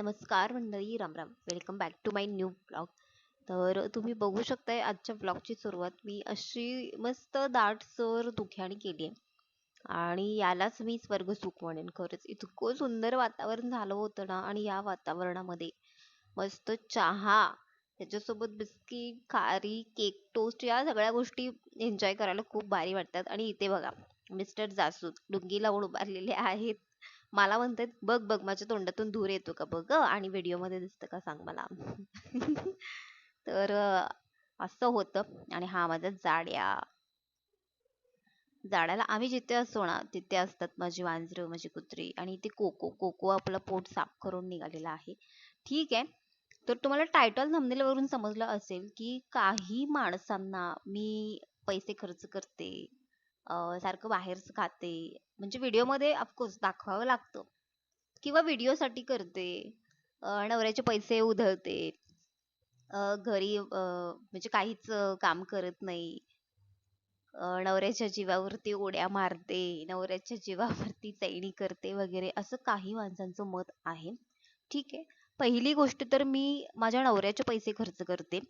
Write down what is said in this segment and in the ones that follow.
नमस्कार मंडळी Ram Ram welcome back to my new blog तर तुम्ही बघू शकताय आजच्या ब्लॉगची सुरुवात मी अशी मस्त दाटसर धुक्याने केली आहे. आणि यालाच मी स्वर्ग सुख म्हणेन. खरंच इतकं सुंदर वातावरण झालं होतं ना आणि या वातावरणामध्ये मस्त चहा त्याच्यासोबत बिस्किट खारी केक टोस्ट या सगळ्या गोष्टी एन्जॉय करायला खूप भारी वाटतात. आणि इथे बघा मिस्टर जासूद डुंगी लावून उभारलेले आहेत. मला म्हणतात बघ बघ माझ्या तोंडातून धूर येतो का बघ आणि व्हिडिओमध्ये दिसतं का सांग मला. तर असं होतं. आणि हा माझा जाड्या. जाड्याला आम्ही जिथे असतो ना तिथे असतात माझी वांजरं माझी कुत्री. आणि इथे कोको कोको आपलं पोट साफ करून निघालेला आहे. ठीक आहे. तर तुम्हाला टायटल थंबनेल वरून समजलं असेल की काही माणसांना मी पैसे खर्च करते सारखं बाहेरच खाते. म्हणजे व्हिडिओमध्ये ऑफकोर्स दाखवावं लागतं. किंवा व्हिडिओ साठी करते नवऱ्याचे पैसे उधळते. घरी म्हणजे काहीच काम करत नाही. नवऱ्याच्या जीवावरती उड्या मारते. नवऱ्याच्या जीवावरती चैनी करते वगैरे. असं काही माणसांचं मत आहे. ठीक आहे. पहिली गोष्ट तर मी माझ्या नवऱ्याचे पैसे खर्च करते.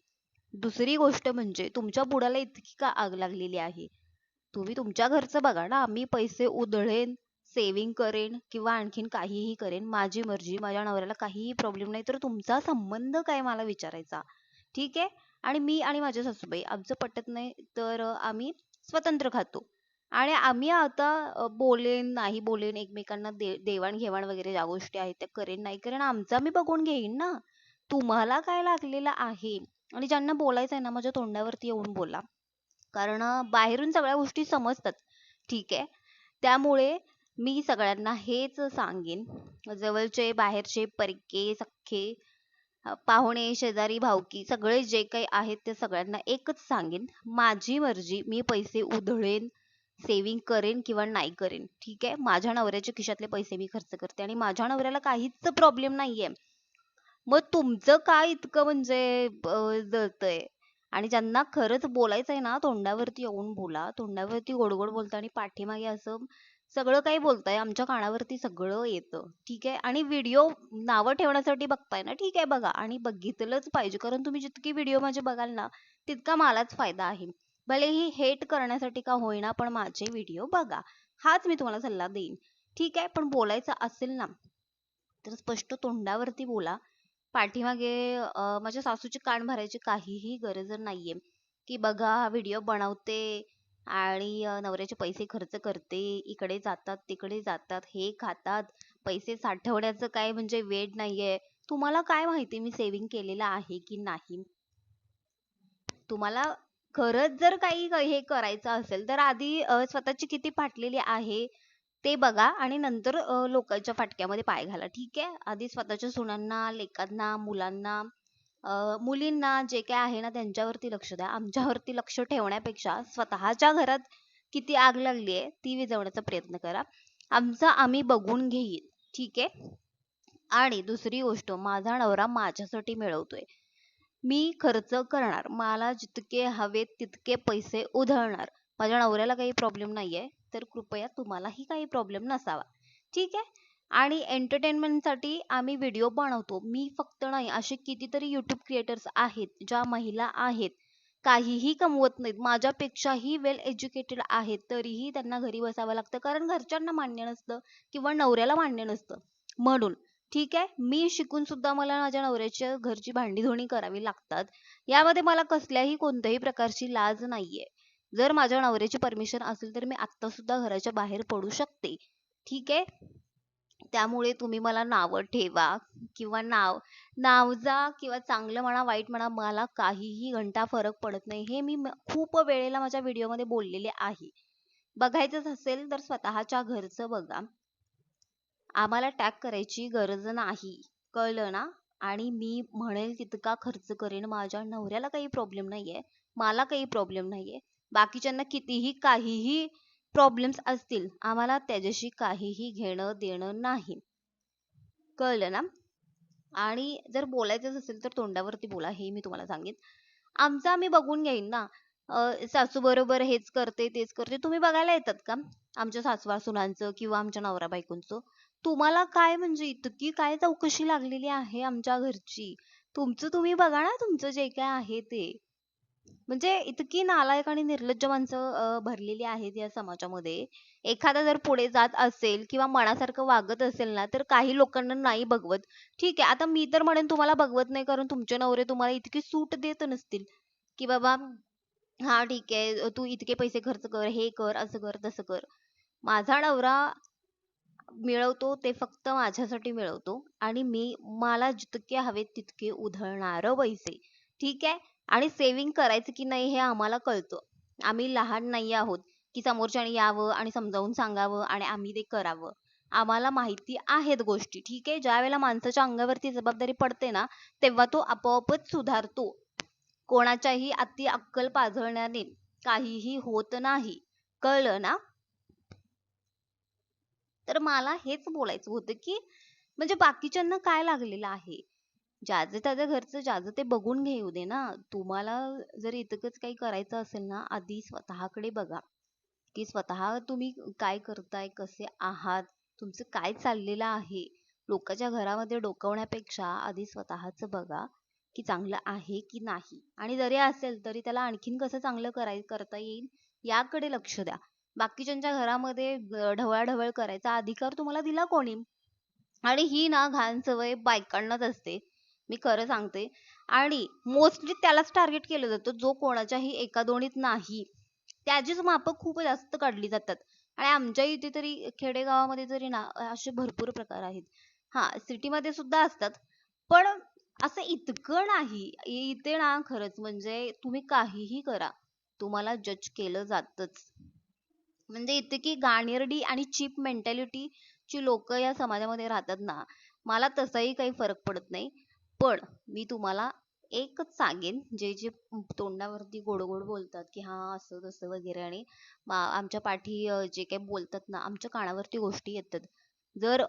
दुसरी गोष्ट म्हणजे तुमच्या बुडाला इतकी का आग लागलेली आहे? तुम्ही तुमच्या घरचं बघा ना मी पैसे उधळेन सेव्हिंग करेन किंवा आणखीन काहीही करेन माझी मर्जी माझ्या नवऱ्याला काहीही प्रॉब्लेम नाही तर तुमचा संबंध काय मला विचारायचा? ठीक आहे? आणि मी आणि माझ्या सासूबाई आमचं पटत नाही तर आम्ही स्वतंत्र खातो. आणि आम्ही आता बोलेन नाही बोलेन एकमेकांना दे देवाणघेवाण वगैरे ज्या गोष्टी आहेत त्या करेन नाही करेन आमचा मी बघून घेईन ना. तुम्हाला काय लागलेलं आहे? आणि ज्यांना बोलायचं आहे ना माझ्या तोंडावरती येऊन बोला. कारण बाहेरून सगळ्या गोष्टी समजतात. ठीक आहे? त्यामुळे मी सगळ्यांना हेच सांगेन. जवळचे बाहेरचे परके सख्खे पाहुणे शेजारी भावकी सगळे जे काही आहेत ते सगळ्यांना एकच सांगेन. माझी मर्जी मी पैसे उधळेन सेव्हिंग करेन किंवा नाही करेन. ठीक आहे? माझ्या नवऱ्याच्या खिशातले पैसे मी खर्च करते आणि माझ्या नवऱ्याला काहीच प्रॉब्लेम नाहीये. मग तुमचं काय इतकं म्हणजे जळतंय? आणि ज्यांना खरंच बोलायचं आहे ना तोंडावरती येऊन बोला. तोंडावरती गोड गोड बोलता आणि पाठीमागे असं सगळं काही बोलताय. आमच्या कानावरती सगळं येतं. ठीक आहे? आणि व्हिडिओ नावं ठेवण्यासाठी बघताय ना? ठीक आहे बघा. आणि बघितलंच पाहिजे. कारण तुम्ही जितकी व्हिडिओ माझे बघाल ना तितका मलाच फायदा आहे. भलेही हेट करण्यासाठी का होईना पण माझे व्हिडिओ बघा. हाच मी तुम्हाला सल्ला देईन. ठीक आहे? पण बोलायचं असेल ना तर स्पष्ट तोंडावरती बोला. पाठीमागे अं, माझ्या सासूची कान भरायची काहीही गरज नाहीये. की बघा हा व्हिडिओ बनवते आणि नवऱ्याचे पैसे खर्च करते इकडे जातात तिकडे जातात हे खातात पैसे साठवण्याचं काय म्हणजे वेड नाहीये. तुम्हाला काय माहिती मी सेव्हिंग केलेलं आहे की नाही? तुम्हाला खरंच जर काही हे करायचं असेल तर आधी स्वतःची किती फाटलेली आहे ते बघा आणि नंतर लोकांच्या फाटक्यामध्ये पाय घाला. ठीक आहे? आधी स्वतःच्या सुनांना लेकांना मुलांना मुलींना जे काय आहे ना त्यांच्यावरती लक्ष द्या. आमच्यावरती लक्ष ठेवण्यापेक्षा स्वतःच्या घरात किती आग लागली आहे ती विझवण्याचा प्रयत्न करा. आमचं आम्ही बघून घेईल. ठीक आहे? आणि दुसरी गोष्ट माझा नवरा माझ्यासाठी मिळवतोय. मी खर्च करणार. मला जितके हवेत तितके पैसे उधळणार. माझ्या नवऱ्याला काही प्रॉब्लेम नाहीये. तर कृपया तुम्हालाही काही प्रॉब्लेम नसावा. ठीक आहे? आणि एंटरटेनमेंटसाठी साठी आम्ही व्हिडिओ बनवतो. मी फक्त नाही असे कितीतरी यूट्यूब क्रिएटर्स आहेत ज्या महिला आहेत. काहीही कमवत नाहीत. माझ्यापेक्षाही वेल एज्युकेटेड आहेत. तरीही त्यांना घरी बसावं लागतं. कारण घरच्यांना मान्य नसतं किंवा नवऱ्याला मान्य नसतं. म्हणून ठीक आहे? मी शिकून सुद्धा मला माझ्या नवऱ्याच्या घरची भांडी धुणी करावी लागतात. यामध्ये मला कसल्याही कोणत्याही प्रकारची लाज नाहीये. जर माझ्या नवऱ्याची परमिशन असेल तर मी आत्ता सुद्धा घराच्या बाहेर पडू शकते. ठीक आहे? त्यामुळे तुम्ही मला नावं ठेवा किंवा नाव नावजा किंवा चांगलं म्हणा वाईट म्हणा मला काहीही घंटा फरक पडत नाही. हे मी खूप वेळेला माझ्या व्हिडिओमध्ये बोललेले आहे. बघायचंच असेल तर स्वतःच्या घरचं बघा. आम्हाला टॅग करायची गरज नाही. कळलं ना? आणि मी म्हणेल तितका खर्च करेन. माझ्या नवऱ्याला काही प्रॉब्लेम नाहीये. मला काही प्रॉब्लेम नाहीये. बाकीच्यांना कितीही काहीही प्रॉब्लेम्स असतील आम्हाला त्याच्याशी काहीही घेणं देणं नाही. कळलं ना? आणि जर बोलायचंच असेल तर तोंडावरती बोला हे मी तुम्हाला सांगेन. आमचं आम्ही बघून घेईन ना. सासू बरोबर हेच करते तेच करते. तुम्ही बघायला येतात का? आमच्या सासवा सुनांचं किंवा आमच्या नवरा बायकोंचं. तुम्हाला काय म्हणजे इतकी काय चौकशी लागलेली आहे आमच्या घरची? तुमचं तुम्ही बघा ना तुमचं जे काय आहे ते. म्हणजे इतकी नालायक आणि निर्लज्ज माणसं अं, भरलेली आहेत या समाजामध्ये. एखादा जर पुढे जात असेल किंवा मनासारखं वागत असेल ना तर काही लोकांना नाही बघवत. ठीक आहे आता मी तर म्हणेन तुम्हाला बघवत नाही कारण तुमचे नवरे तुम्हाला इतकी सूट देत नसतील. की बाबा हा ठीक आहे तू इतके पैसे खर्च कर हे कर असं कर तसं कर. माझा नवरा मिळवतो ते फक्त माझ्यासाठी मिळवतो. आणि मी मला जितके हवे तितके उधळणार पैसे. ठीक आहे? आणि सेव्हिंग करायचं की नाही हे आम्हाला कळतं. आम्ही लहान नाही आहोत की समोरच्याने यावं आणि समजावून सांगावं आणि आम्ही ते करावं. आम्हाला माहिती आहेत गोष्टी ठीक आहे? ज्या वेळेला माणसाच्या अंगावरती जबाबदारी पडते ना तेव्हा तो आपोआपच सुधारतो. कोणाच्याही अति अक्कल पाझळण्याने काहीही होत नाही. कळलं ना? तर मला हेच बोलायचं होतं की म्हणजे बाकीच्यांना काय लागलेलं आहे? ज्याचं त्याच्या घरचं ज्याचं ते बघून घेऊ दे ना. तुम्हाला जर इतकंच काही करायचं असेल ना आधी स्वतःकडे बघा. की स्वतः तुम्ही काय करताय कसे आहात तुमचं काय चाललेलं आहे? लोकांच्या घरामध्ये डोकवण्यापेक्षा आधी स्वतःच बघा की चांगलं आहे की नाही. आणि जरी असेल तरी त्याला आणखीन कसं चांगलं कराय करता येईल याकडे लक्ष द्या. बाकीच्यांच्या घरामध्ये ढवळाढवळ करायचा अधिकार तुम्हाला दिला कोणी? आणि ही ना घाण सवय बायकांनाच असते. मी खरं सांगते. आणि मोस्टली त्यालाच टार्गेट केलं जातं जो कोणाच्याही एका दोन्हीत नाही. त्याचीच मापं खूप जास्त काढली जातात. आणि आमच्या इथे तरी खेडेगावामध्ये तरी ना असे भरपूर प्रकार आहेत. हा सिटीमध्ये सुद्धा असतात. पण असं इतकं नाही इथे ना खरंच म्हणजे तुम्ही काहीही करा तुम्हाला जज केलं जातच. म्हणजे इतकी गाणेरडी आणि चीप मेंटॅलिटी ची लोक या समाजामध्ये राहतात ना मला तसाही काही फरक पडत नाही. पण मी तुम्हाला एकच सांगेन जे जे तोंडावरती गोड गोड बोलतात की हा असं तसं वगैरे आणि आमच्या पाठी जे काही बोलतात ना आमच्या कानावरती गोष्टी येतात. जर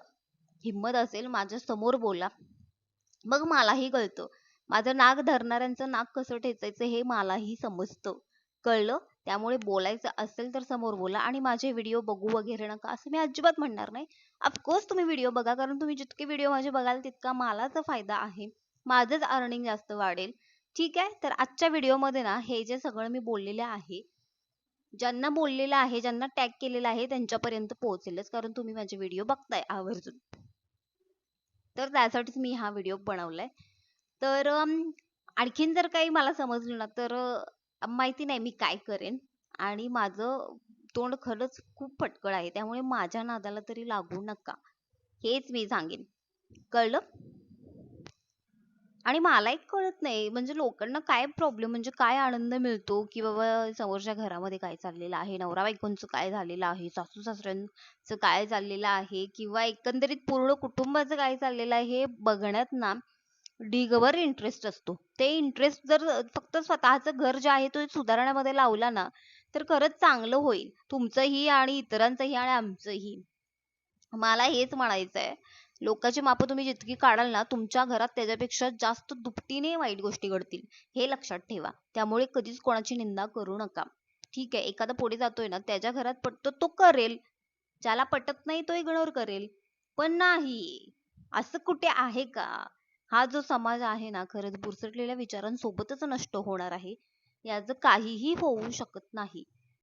हिंमत असेल माझ्यासमोर बोला. मग मलाही कळतं. माझं नाक धरणाऱ्यांचं नाक कसं ठेचायचं हे मलाही समजतं. कळलं. त्यामुळे बोलायचं असेल तर समोर बोला आणि माझे व्हिडिओ बघू वगैरे नका असं मी अजिबात म्हणणार नाही. ऑफकोर्स तुम्ही व्हिडिओ बघा कारण तुम्ही जितके व्हिडिओ माझे बघाल तितका मलाच फायदा आहे. माझंच अर्निंग जास्त वाढेल. ठीक आहे? तर आजच्या व्हिडिओमध्ये ना हे जे सगळं मी बोललेले आहे ज्यांना बोललेलं आहे ज्यांना टॅग केलेलं आहे त्यांच्यापर्यंत पोहोचेलच कारण तुम्ही माझे व्हिडिओ बघताय आवर्जून. तर त्यासाठीच मी हा व्हिडिओ बनवलाय. तर आणखीन जर काही मला समजलं ना तर माहिती नाही मी काय करेन. आणि माझं तोंड खरंच खूप फटकळ आहे. त्यामुळे माझ्या नादाला तरी लागू नका. हेच मी सांगेन. कळलं? आणि मला एक कळत नाही. म्हणजे लोकांना काय प्रॉब्लेम म्हणजे काय आनंद मिळतो? की बाबा समोरच्या घरामध्ये काय चाललेलं आहे? नवरा बायकोंचं काय झालेलं आहे? सासू सासऱ्यांचं काय चाललेलं आहे? किंवा एकंदरीत पूर्ण कुटुंबाचं काय चाललेलं आहे? हे बघण्यात ना डिगवर इंटरेस्ट असतो. ते इंटरेस्ट जर फक्त स्वतःचं घर जे आहे तो सुधारण्यामध्ये लावला ना तर खरंच चांगलं होईल. तुमचंही आणि इतरांचंही आणि आमचंही. मला हेच म्हणायचं आहे लोकांची मापं तुम्ही जितकी काढाल ना तुमच्या घरात त्याच्यापेक्षा जास्त दुपटीने वाईट गोष्टी घडतील हे लक्षात ठेवा. त्यामुळे कधीच कोणाची निंदा करू नका. ठीक आहे एखादा पुढे जातोय ना त्याच्या घरात पटतो तो करेल. ज्याला पटत नाही तो इग्नोर करेल. पण नाही. असं कुठे आहे का? हा जो समाज आहे ना खरंच बुरसटलेल्या विचारांसोबतच नष्ट होणार आहे. याचं काहीही होऊ शकत नाही.